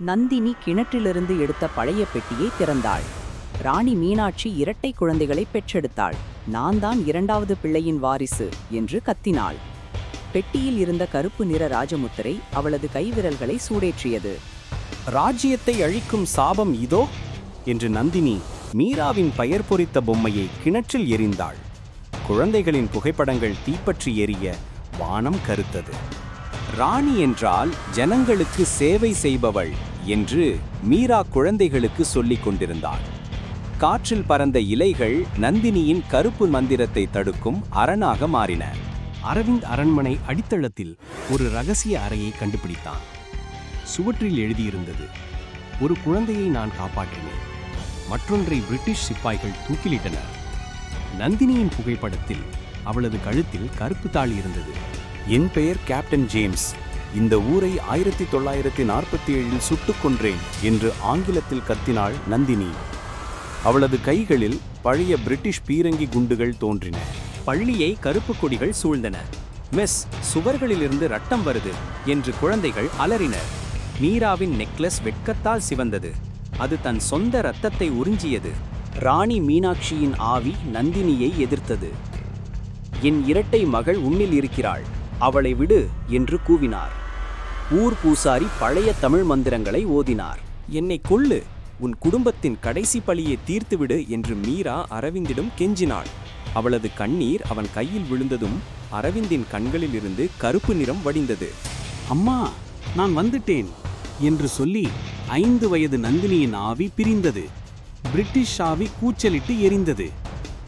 நந்தினி கிணற்றிலிருந்து எடுத்த பழைய பெட்டியை திறந்தாள். ராணி மீனாட்சி இரட்டை குழந்தைகளை பெற்றெடுத்தாள். நான் தான் இரண்டாவது பிள்ளையின் வாரிசு என்று கத்தினாள். பெட்டியில் இருந்த கருப்பு நிற ராஜமுத்திரை அவளது கைவிரல்களை சூடேற்றியது. ராஜ்யத்தை அழிக்கும் சாபம் இதோ? என்று நந்தினி மீராவின் பெயர் பொறித்த பொம்மையை கிணற்றில் எறிந்தாள் குழந்தைகளின் புகைப்படங்கள் தீப்பற்றி எரிய வானம் கருத்தது. ராணி என்றால் ஜனங்களுக்கு சேவை செய்பவள் என்று மீரா குழந்தைகளுக்கு சொல்லிக் கொண்டிருந்தாள். காற்றில் பறந்த இலைகள் நந்தினியின் கருப்பு மந்திரத்தை தடுக்கும் அரணாக மாறின. அரவிந்த் அரண்மனை அடித்தளத்தில் ஒரு ரகசிய அறையை கண்டுபிடித்தான். சுவற்றில் எழுதியிருந்தது ஒரு குழந்தையை நான் காப்பாற்றினேன். மற்றொன்றை பிரிட்டிஷ் சிப்பாய்கள் தூக்கிலிட்டனர். நந்தினியின் புகைப்படத்தில் அவளது கழுத்தில் கருப்பு தாள் இருந்தது. என் பெயர் கேப்டன் ஜேம்ஸ் இந்த ஊரை ஆயிரத்தி தொள்ளாயிரத்தி நாற்பத்தி ஏழில் சுட்டுக் கொன்றேன் என்று ஆங்கிலத்தில் கத்தினாள் நந்தினி. அவளது கைகளில் பழைய பிரிட்டிஷ் பீரங்கி குண்டுகள் தோன்றின. பள்ளியை கருப்பு கொடிகள் சூழ்ந்தன. மிஸ் சுவர்களிலிருந்து ரத்தம் வருது என்று குழந்தைகள் அலறினர். மீராவின் நெக்லஸ் வெட்கத்தால் சிவந்தது. அது தன் சொந்த ரத்தத்தை உறிஞ்சியது. ராணி மீனாட்சியின் ஆவி நந்தினியை எதிர்த்தது. என் இரட்டை மகள் உன்னில் இருக்கிறாள். அவளை விடு என்று கூவினார். ஊர் பூசாரி பழைய தமிழ் மந்திரங்களை ஓதினார். என்னை கொல்லு உன் குடும்பத்தின் கடைசி பழியை தீர்த்துவிடு என்று மீரா அரவிந்திடம் கெஞ்சினாள். அவளது கண்ணீர் அவன் கையில் விழுந்ததும் அரவிந்தின் கண்களிலிருந்து கருப்பு நிறம் வடிந்தது. அம்மா நான் வந்துட்டேன் என்று சொல்லி ஐந்து வயது நந்தினியின் ஆவி பிரிந்தது. பிரிட்டிஷ் ஆவி கூச்சலிட்டு எரிந்தது.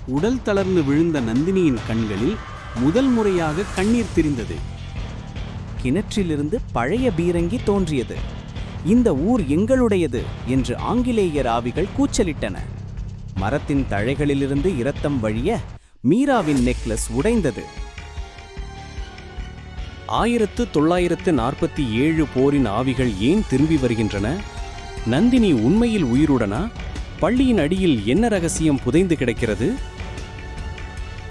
உடல் தளர்ந்து விழுந்த நந்தினியின் கண்களில் முதல் முறையாக கண்ணீர் திரிந்தது. கிணற்றிலிருந்து பழைய பீரங்கி தோன்றியது. இந்த ஊர் எங்களுடையது என்று ஆங்கிலேயர் ஆவிகள் கூச்சலிட்டன. மரத்தின் தழைகளிலிருந்து இரத்தம் வழிய மீராவின் நெக்லஸ் உடைந்தது. ஆயிரத்து தொள்ளாயிரத்து நாற்பத்தி ஏழு போரின் ஆவிகள் ஏன் திரும்பி வருகின்றன? நந்தினி உண்மையில் உயிருடனா? பள்ளியின் அடியில் என்ன ரகசியம் புதைந்து கிடக்கிறது?